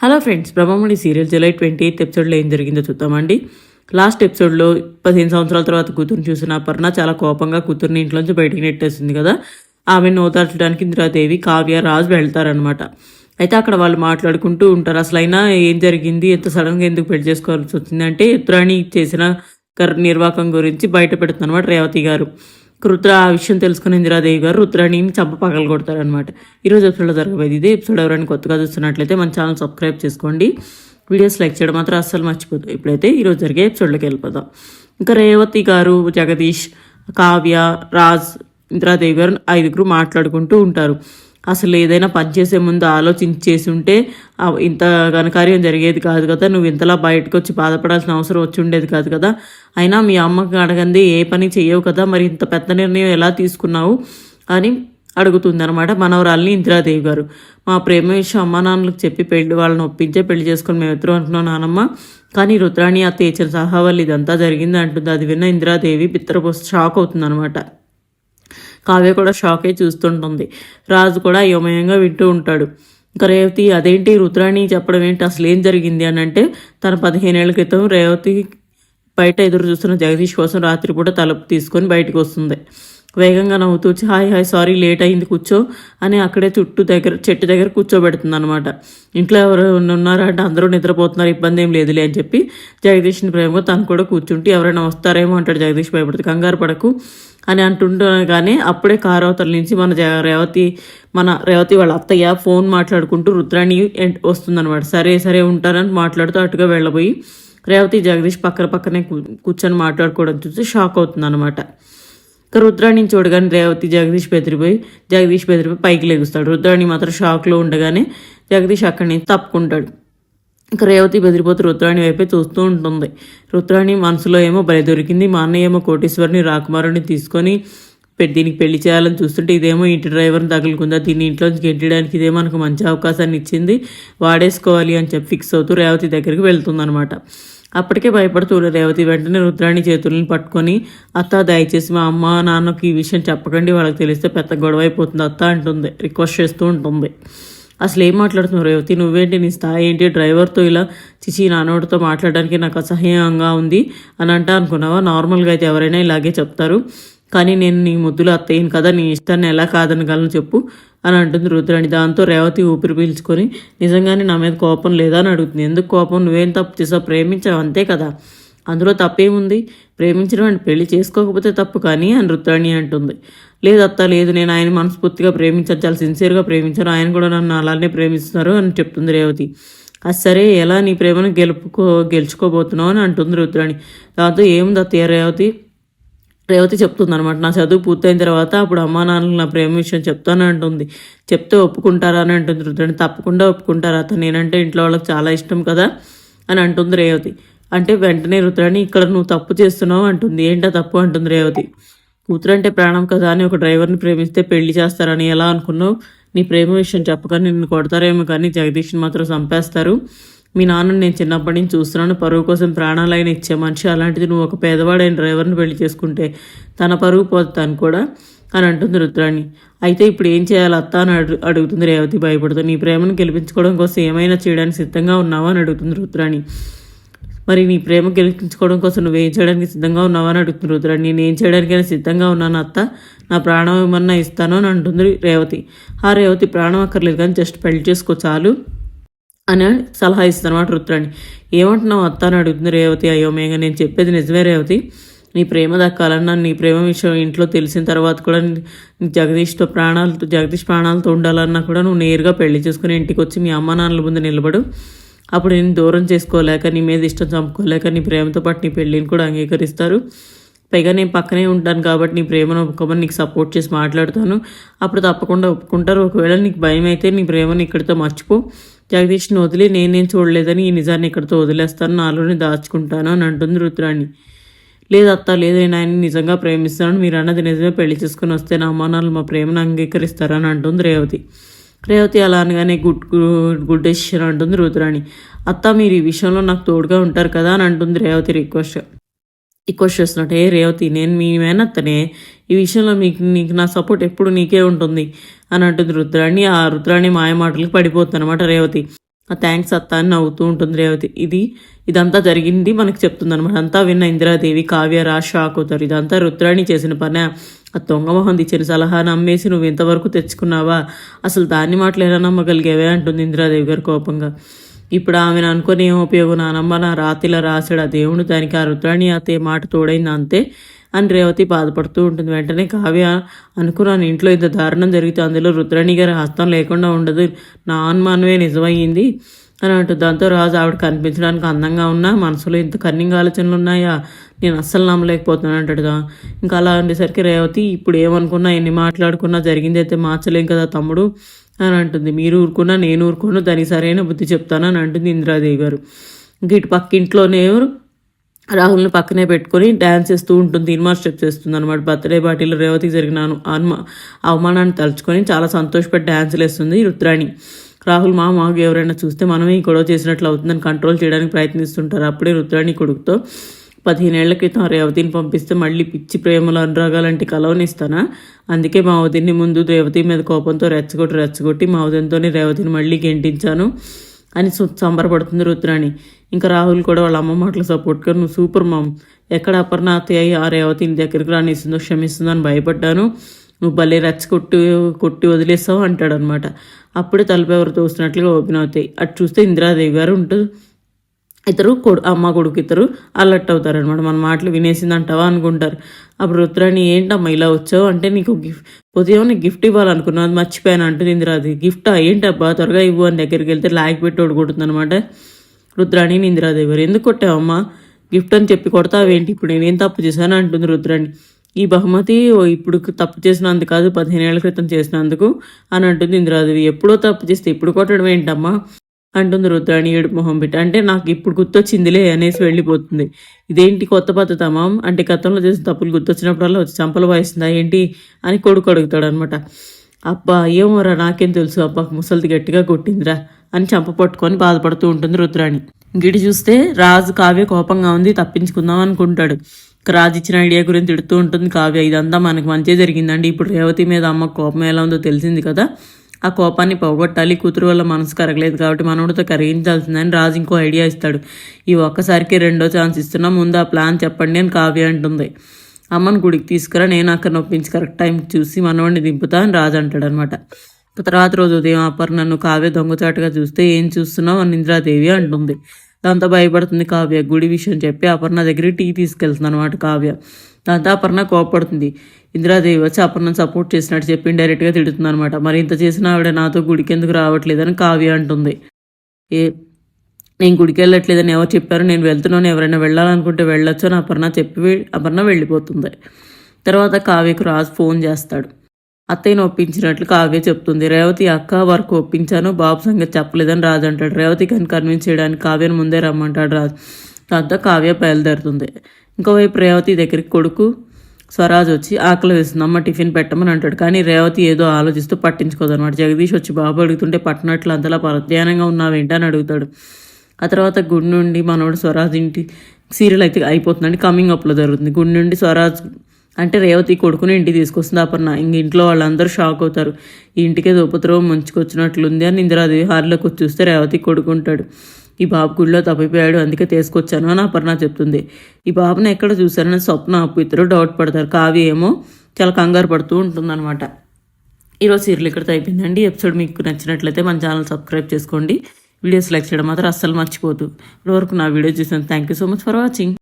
Hello friends Brahmamudi serial July twenty eighth ఎపిసోడ్లో ఏం జరిగిందో చూద్దామండి. లాస్ట్ ఎపిసోడ్లో పదిహేను సంవత్సరాల తర్వాత కూతురుని చూసిన అపర్ణ చాలా కోపంగా కూతుర్ని ఇంట్లోంచి బయటికి నెట్టేసింది కదా. ఆమెను ఓదార్చడానికి ఇందిరాదేవి కావ్య రాజు వెళ్తారనమాట అయితే అక్కడ వాళ్ళు మాట్లాడుకుంటూ ఉంటారు అసలు అయినా ఏం జరిగింది ఎంత సడన్గా ఎందుకు పెళ్ళి చేసుకోవాల్సి వచ్చిందంటే ఎత్తురాణి చేసిన కర్ నిర్వాకం గురించి బయట పెడుతుందన్నమాట రేవతి గారు. రుద్ర ఆ విషయం తెలుసుకుని ఇందిరాదేవి గారు రుద్రాణిని చంప పగలు కొడతారనమాట ఈరోజు ఎపిసోడ్లో జరగబోయేది ఇదే. ఎపిసోడ్ ఎవరైనా కొత్తగా చూస్తున్నట్లయితే మన ఛానల్ సబ్స్క్రైబ్ చేసుకోండి. వీడియోస్ లైక్ చేయడం మాత్రం అస్సలు మర్చిపోదు ఇప్పుడైతే ఈరోజు జరిగే ఎపిసోడ్లోకి వెళ్ళిపోదాం. ఇంకా రేవతి గారు జగదీష్ కావ్య రాజ్ ఇందిరాదేవి గారు ఐదుగురు మాట్లాడుకుంటూ ఉంటారు. అసలు ఏదైనా పని చేసే ముందు ఆలోచించి చేసి ఉంటే ఇంత ఘనకార్యం జరిగేది కాదు కదా. నువ్వు ఇంతలా బయటకు వచ్చి బాధపడాల్సిన అవసరం వచ్చి ఉండేది కాదు కదా. అయినా మీ అమ్మకి అడగంది ఏ పని చేయవు కదా. మరి ఇంత పెద్ద నిర్ణయం ఎలా తీసుకున్నావు అని అడుగుతుంది అనమాట మనవరాల్ని ఇందిరాదేవి గారు. మా ప్రేమ విషయం అమ్మా నాన్నలకు చెప్పి పెళ్ళి వాళ్ళని ఒప్పించే పెళ్ళి చేసుకుని మేము ఇద్దరు అంటున్నాం నానమ్మ. కానీ రుద్రాణి అత్త ఇచ్చిన సహా వల్ల ఇదంతా జరిగింది అంటుంది. అది విన్న ఇందిరాదేవి పిత్తరపోసి షాక్ అవుతుంది అనమాట కావ్య కూడా షాక్ అయి చూస్తుంటుంది. రాజు కూడా అయోమయంగా వింటూ ఉంటాడు. ఇంకా రేవతి అదేంటి రుద్రాణి చెప్పడం ఏంటి? అసలు ఏం జరిగింది? అని అంటే తన పదిహేనేళ్ళ క్రితం రేవతి బయట ఎదురు చూస్తున్న జగదీష్ కోసం రాత్రిపూట తలుపు తీసుకొని బయటకు వస్తుంది. వేగంగా నవ్వుతూ వచ్చి హాయ్ హాయ్ సారీ లేట్ అయింది కూర్చో అని అక్కడే చుట్టూ దగ్గర చెట్టు దగ్గర కూర్చోబెడుతుంది అనమాట ఇంట్లో ఎవరు ఉన్నారా అంటే అందరూ నిద్రపోతున్నారు ఇబ్బంది ఏం లేదులే అని చెప్పి జగదీష్ని ప్రేమగా తను కూడా కూర్చుంటే ఎవరైనా వస్తారేమో అంటాడు జగదీష్ భయపడుతుంది కంగారు పడకు అని అంటుండగానే అప్పుడే కారు అవతల నుంచి మన జగ రేవతి మన రేవతి వాళ్ళ అత్తయ్య ఫోన్ మాట్లాడుకుంటూ రుద్రాణి వస్తుందనమాట వస్తుందన్నమాట. సరే సరే ఉంటారని మాట్లాడుతూ అటుగా వెళ్ళబోయి రేవతి జగదీష్ పక్కన పక్కనే కూర్చొని మాట్లాడుకోవడం చూసి షాక్ అవుతుంది రుద్రాణి రుద్రాణిని చూడగానే రేవతి జగదీష్ బెదిరిపోయి జగదీష్ బెదిరిపోయి పైకి లెగుస్తాడు. రుద్రాణి మాత్రం షాక్లో ఉండగానే జగదీష్ అక్కడి నుంచి తప్పుకుంటాడు. ఇక రేవతి బెదిరిపోతూ రుద్రాణి వైపే చూస్తూ ఉంటుంది. రుద్రాణి మనసులో ఏమో బలి దొరికింది. మా అన్నయ్య ఏమో కోటేశ్వరిని రాకుమారుని తీసుకొని దీనికి పెళ్ళి చేయాలని చూస్తుంటే ఇదేమో ఇంటి డ్రైవర్ని తగులుకుందా? దీన్ని ఇంట్లోంచి గెట్టడానికి ఇదే మనకు మంచి అవకాశాన్ని ఇచ్చింది. వాడేసుకోవాలి అని చెప్పి ఫిక్స్ అవుతూ రేవతి దగ్గరికి వెళ్తుందనమాట అప్పటికే భయపడుతూ రేవతి వెంటనే రుద్రాణి చేతులను పట్టుకొని అత్త దయచేసి మా అమ్మ నాన్నకి ఈ విషయం చెప్పకండి. వాళ్ళకి తెలిస్తే పెద్ద గొడవ అయిపోతుంది. అత్త అంటుంది. రిక్వెస్ట్ చేస్తూ ఉంటుంది. అసలు ఏం మాట్లాడుతున్నావు రేవతి? నువ్వేంటి? నీ స్థాయి ఏంటి? డ్రైవర్తో ఇలా చిచి నాన్నోడితో మాట్లాడడానికి నాకు అసహ్యంగా ఉంది అని అంటా అనుకున్నావా? నార్మల్గా అయితే ఎవరైనా ఇలాగే చెప్తారు. కానీ నేను నీ ముద్దులు అత్తయ్యను కదా నీ ఇష్టాన్ని ఎలా కాదనగలను చెప్పు అని అంటుంది రుద్రాణి. దాంతో రేవతి ఊపిరి పీల్చుకొని నిజంగానే నా మీద కోపం లేదా అని అడుగుతుంది. ఎందుకు కోపం? నువ్వేం తప్పు చేసావు? ప్రేమించావు అంతే కదా. అందులో తప్పేముంది? ప్రేమించడం అంటే పెళ్ళి చేసుకోకపోతే తప్పు కానీ అని రుద్రాణి అంటుంది. లేదు అత్త లేదు. నేను ఆయన మనస్ఫూర్తిగా ప్రేమించాను. చాలా సిన్సియర్గా ప్రేమించాను. ఆయన కూడా నన్ను అలానే ప్రేమిస్తున్నారు అని చెప్తుంది రేవతి. అది సరే ఎలా నీ ప్రేమను గెలుపుకో గెలుచుకోబోతున్నావు అని అంటుంది రుద్రాణి. దాంతో ఏముంది అత్తయ్య రేవతి? రేవతి చెప్తుంది అనమాట నా చదువు పూర్తయిన తర్వాత అప్పుడు అమ్మా నాన్నలు నా ప్రేమ విషయం చెప్తాను అంటుంది. చెప్తే ఒప్పుకుంటారా అని అంటుంది రుద్రాణి తప్పకుండా ఒప్పుకుంటారా అతను నేనంటే ఇంట్లో వాళ్ళకి చాలా ఇష్టం కదా అని అంటుంది రేవతి. అంటే వెంటనే రుద్రాణి ఇక్కడ నువ్వు తప్పు చేస్తున్నావు అంటుంది. ఏంటో తప్పు? అంటుంది రేవతి. కూతురు అంటే ప్రాణం కదా అని ఒక డ్రైవర్ని ప్రేమిస్తే పెళ్ళి చేస్తారని ఎలా అనుకున్నావు? నీ ప్రేమ విషయం చెప్పగానే నిన్ను కొడతారేమో కానీ జగదీష్ని మాత్రం చంపేస్తారు. మీ నాన్నని నేను చిన్నప్పటి నుంచి చూస్తున్నాను. పరువు కోసం ప్రాణాలైన ఇచ్చే మనిషి అలాంటిది నువ్వు ఒక పేదవాడైన డ్రైవర్ని పెళ్ళి చేసుకుంటే తన పరువు పోతాను కూడా అని అంటుంది రుద్రాణి. అయితే ఇప్పుడు ఏం చేయాలి అత్త అని అడుగు అడుగుతుంది రేవతి భయపడుతూ. నీ ప్రేమను గెలిపించుకోవడం కోసం ఏమైనా చేయడానికి సిద్ధంగా ఉన్నావా అని అడుగుతుంది రుద్రాణి. మరి నీ ప్రేమ గెలిపించుకోవడం కోసం నువ్వేం చేయడానికి సిద్ధంగా ఉన్నావా అని అడుగుతుంది రుద్రాణి. నేను ఏం చేయడానికైనా సిద్ధంగా ఉన్నాను అత్త. నా ప్రాణం ఏమన్నా ఇస్తాను అని అంటుంది రేవతి. ఆ రేవతి ప్రాణం అక్కర్లేదు కానీ జస్ట్ పెళ్ళి చేసుకో చాలు. అని సలహా ఇస్తానమాట అనమాట రుద్రాణి. ఏమంటున్నావు అత్త అని అడుగుతుంది రేవతి. అయోమయంగా నేను చెప్పేది నిజమే రేవతి. నీ ప్రేమ దక్కాలన్నా నీ ప్రేమ విషయం ఇంట్లో తెలిసిన తర్వాత కూడా జగదీష్తో ప్రాణాలతో జగదీష్ ప్రాణాలతో ఉండాలన్నా కూడా నువ్వు నేరుగా పెళ్ళి చేసుకుని ఇంటికి వచ్చి మీ అమ్మ నాన్నల ముందు నిలబడు. అప్పుడు నేను దూరం చేసుకోలేక నీ మీద ఇష్టం చంపుకోలేక నీ ప్రేమతో పాటు నీ పెళ్ళిని కూడా అంగీకరిస్తారు. పైగా నేను పక్కనే ఉంటాను కాబట్టి నీ ప్రేమను ఒప్పుకోమని నీకు సపోర్ట్ చేసి మాట్లాడతాను. అప్పుడు తప్పకుండా ఒప్పుకుంటారు. ఒకవేళ నీకు భయం అయితే నీ ప్రేమను ఇక్కడితో మర్చిపో. జగదీష్ని వదిలి నేనేం చూడలేదని ఈ నిజాన్ని ఇక్కడితో వదిలేస్తాను? నాలోనే దాచుకుంటాను అని అంటుంది రుద్రాణి. లేదు అత్త లేదు నేను ఆయన నిజంగా ప్రేమిస్తాను మీరు అన్నది నిజమే. పెళ్ళి చేసుకుని వస్తే నా అమ్మ మా ప్రేమను అంగీకరిస్తారని అంటుంది రేవతి. రేవతి అలా అనగానే గుడ్ గుడ్ గుడ్ డెసిషన్ అంటుంది రుద్రాణి. అత్త మీరు ఈ విషయంలో నాకు తోడుగా ఉంటారు కదా అని అంటుంది రేవతి రిక్వెస్ట్. రిక్వెస్ట్ చేస్తున్నట్టు ఏ రేవతి నేను మీ మేనత్తనే. ఈ విషయంలో మీకు నీకు నా సపోర్ట్ ఎప్పుడు నీకే ఉంటుంది. అని అంటుంది రుద్రాణి. ఆ రుద్రాణి మాయ మాటలకు పడిపోతుంది అనమాట రేవతి. ఆ థ్యాంక్స్ అత్త అని నవ్వుతూ ఉంటుంది రేవతి. ఇది ఇదంతా జరిగింది మనకు చెప్తుంది అనమాట అంతా విన్న ఇందిరాదేవి కావ్య రాజ్ అవుతారు ఇదంతా రుద్రాణి చేసిన పనే. ఆ దొంగమోహన్ ఇచ్చిన సలహా నమ్మేసి నువ్వు ఇంతవరకు తెచ్చుకున్నావా? అసలు దాన్ని మాటలు ఎలా నమ్మగలిగేవే? అంటుంది ఇందిరాదేవి గారు కోపంగా. ఇప్పుడు ఆమెను అనుకుని ఏం ఉపయోగం నానమ్మ? నా రాతిలా రాశాడు ఆ దేవుడు. దానికి ఆ రుద్రాణి అతే మాట తోడైంది అంతే. అని రేవతి బాధపడుతూ ఉంటుంది. వెంటనే కావ్య అనుకున్నాను ఇంట్లో ఇంత దారుణం జరిగితే అందులో రుద్రాణి గారి హస్తం లేకుండా ఉండదు. నా అనుమానమే నిజమయ్యింది అని అంటుంది. దాంతో రాజు ఆవిడ కనిపించడానికి అందంగా ఉన్నా మనసులో ఇంత కన్నింగ్ ఆలోచనలు ఉన్నాయా? నేను అస్సలు నమ్మలేకపోతున్నాను అంటాడుగా. ఇంకా అలా ఉండేసరికి రేవతి ఇప్పుడు ఏమనుకున్నా ఎన్ని మాట్లాడుకున్నా జరిగింది అయితే మార్చలేం కదా తమ్ముడు అని అంటుంది. మీరు ఊరుకున్నా నేను ఊరుకున్నా దానికి సరైన బుద్ధి చెప్తాను అని అంటుంది ఇందిరాదేవి గారు. ఇంక ఇటు పక్క ఇంట్లోనే రాహుల్ని పక్కనే పెట్టుకొని డ్యాన్స్ చేస్తూ ఉంటుంది సినిమా స్టెప్ చేస్తుంది అనమాట బర్త్డే పార్టీలో రేవతికి జరిగిన అను- అవమానాన్ని తలుచుకొని చాలా సంతోషపడి డ్యాన్సులు వేస్తుంది రుద్రాణి. రాహుల్ మా మాకు ఎవరైనా చూస్తే మనమే ఈ గొడవ చేసినట్లు అవుతుందని కంట్రోల్ చేయడానికి ప్రయత్నిస్తుంటారు. అప్పుడే రుద్రాణి కొడుకుతో పదిహేనేళ్ళ క్రితం రేవతిని పంపిస్తే మళ్ళీ పిచ్చి ప్రేమలు అనురాగాలంటే కలవనిస్తానా? అందుకే మా వదిన్ని ముందు రేవతి మీద కోపంతో రెచ్చగొట్టి రెచ్చగొట్టి మా వదినతోనే రేవతిని మళ్ళీ గెంటించాను. అని సంబరపడుతుంది రుద్రాణి. ఇంకా రాహుల్ కూడా వాళ్ళ అమ్మ మాటలు సపోర్ట్గా నువ్వు సూపర్ మామ్. ఎక్కడ అపర్ణ అత్తయ్య ఆ రేవతిని దగ్గరికి రానిస్తుందో క్షమిస్తుందో అని భయపడ్డాను. నువ్వు భలే రెచ్చ కొట్టి కొట్టి వదిలేస్తావు అంటాడనమాట అప్పుడే తలుపు ఎవరు తోస్తున్నట్లుగా ఓపెన్ అవుతాయి. అటు చూస్తే ఇందిరాదేవి గారు ఉంటుంది ఇద్దరు కొడు అమ్మ కొడుకు ఇద్దరు అలర్ట్ అవుతారు అనమాట మన మాటలు వినేసింది అంటావా అనుకుంటారు. అప్పుడు రుద్రాణి ఏంటమ్మా ఇలా వచ్చావు? అంటే నీకు గిఫ్ట్ ఉదయం నీకు గిఫ్ట్ ఇవ్వాలనుకున్నావు. అది మర్చిపోయాను అంటుంది ఇందిరాది గిఫ్టా? ఏంటబ్బా? త్వరగా ఇవ్వు అని దగ్గరికి వెళ్తే లాగ్ పెట్టి కొడుతుంది అనమాట రుద్రాణి ఇందిరాదేవి గారు ఎందుకు కొట్టావమ్మా? గిఫ్ట్ అని చెప్పి కొడతావేంటి? ఇప్పుడు నేనేం తప్పు చేశాను? అంటుంది రుద్రాణి. ఈ బహుమతి ఓ ఇప్పుడు తప్పు చేసినందుకు కాదు పదిహేను ఏళ్ళ క్రితం చేసినందుకు అని అంటుంది ఇందిరాదేవి ఎప్పుడో తప్పు చేస్తే ఇప్పుడు కొట్టడం ఏంటమ్మా? అంటుంది రుద్రాణి ఏడు మొహం పెట్టి. అంటే నాకు ఇప్పుడు గుర్తొచ్చిందిలే అనేసి వెళ్ళిపోతుంది. ఇదేంటి కొత్త పద్ధతి అమ్మాం అంటే గతంలో చేసిన తప్పులు గుర్తొచ్చినప్పుడల్లా వచ్చి చంపలు వాయిస్తుందా ఏంటి అని కొడుకు అడుగుతాడు అనమాట అబ్బా ఏమోరా నాకేం తెలుసు. అబ్బా ముసలిది గట్టిగా కొట్టిందిరా అని చంప పట్టుకొని బాధపడుతూ ఉంటుంది రుద్రాణి. గిడి చూస్తే రాజు కావ్య కోపంగా ఉంది తప్పించుకుందాం అనుకుంటాడు. రాజు ఇచ్చిన ఐడియా గురించి తిడుతూ ఉంటుంది కావ్య. ఇదంతా మనకు మంచి జరిగిందండి. ఇప్పుడు రేవతి మీద అమ్మ కోపం ఎలా ఉందో తెలిసింది కదా? ఆ కోపాన్ని పోగొట్టాలి. కూతురు వల్ల మనసు కరగలేదు కాబట్టి మనవుడితో కరిగించాల్సిందని రాజు ఇంకో ఐడియా ఇస్తాడు. ఈ ఒక్కసారికి రెండో ఛాన్స్ ఇస్తున్నా ముందు ఆ ప్లాన్ చెప్పండి అని కావ్య అంటుంది. అమ్మని గుడికి తీసుకురా నేను అక్కడ నొప్పించి కరెక్ట్ టైం చూసి మనవాడిని దింపుతా అని రాజు అంటాడు అనమాట తర్వాత రోజు ఉదయం అపర్ణ నన్ను కావ్య దొంగచాటుగా చూస్తే ఏం చూస్తున్నావు? అని ఇంద్రాదేవి అంటుంది. దాంతో భయపడుతుంది కావ్య. గుడి విషయం చెప్పి అపర్ణ దగ్గర టీ తీసుకెళ్తుంది అనమాట కావ్య. దాంతో అపర్ణ కోపడుతుంది. ఇందిరాదేవి వచ్చి అపర్ణను సపోర్ట్ చేసినట్టు చెప్పి డైరెక్ట్గా తిడుతుంది అనమాట మరి ఇంత చేసిన ఆవిడ నాతో గుడికి ఎందుకు రావట్లేదని కావ్య అంటుంది. ఏ నేను గుడికి వెళ్ళట్లేదని ఎవరు చెప్పారు? నేను వెళ్తున్నాను. ఎవరైనా వెళ్ళాలనుకుంటే వెళ్ళొచ్చు అని అపర్ణ చెప్పి అపర్ణ వెళ్ళిపోతుంది. తర్వాత కావ్యకు రాజు ఫోన్ చేస్తాడు. అత్తయ్యను ఒప్పించినట్లు కావ్య చెప్తుంది. రేవతి అక్క వరకు ఒప్పించాను. బాబు సంగతి చెప్పలేదని రాజు అంటాడు. రేవతి కానీ కన్విన్స్ చేయడానికి కావ్యను ముందే రమ్మంటాడు రాజు. దాంతో కావ్య బయలుదేరుతుంది. ఇంకోవైపు రేవతి దగ్గరికి కొడుకు స్వరాజ్ వచ్చి ఆకలి వేస్తుందమ్మ టిఫిన్ పెట్టమని అంటాడు. కానీ రేవతి ఏదో ఆలోచిస్తూ పట్టించుకోదు అనమాట జగదీష్ వచ్చి బాబు అడుగుతుంటే పట్టనట్లు అంతలా పరధ్యానంగా ఉన్నావేంటి అని అడుగుతాడు. ఆ తర్వాత గుడి నుండి మనోడు స్వరాజ్ ఇంటి సీరియల్ అయితే అయిపోతుందండి. కమింగ్ అప్లో జరుగుతుంది. గుడి నుండి స్వరాజ్ అంటే రేవతి కొడుకుని ఇంటికి తీసుకొస్తుంది. అపర్ణ ఇంక ఇంట్లో వాళ్ళందరూ షాక్ అవుతారు. ఈ ఇంటికే ఉపద్రవం ముంచుకొచ్చినట్లుంది అని ఇందిరాదేవి హార్లోకి వచ్చి చూస్తే రేవతి కొడుకుంటాడు. ఈ బాబు గుడిలో తప్పిపోయాడు అందుకే తీసుకొచ్చాను అని అపర్ణ చెప్తుంది. ఈ బాబుని ఎక్కడ చూశారని స్వప్న అప్పు ఇద్దరు డౌట్ పడతారు. కావ్య ఏమో చాలా కంగారు పడుతూ ఉంటుందన్నమాట. ఈరోజు సీరియల్ ఇక్కడ అయిపోయిందండి. ఎపిసోడ్ మీకు నచ్చినట్లయితే మన ఛానల్ సబ్స్క్రైబ్ చేసుకోండి. వీడియోస్ లైక్ చేయడం మాత్రం అస్సలు మర్చిపోదు ఇప్పటివరకు నా వీడియో చూసాను thank you so much for watching.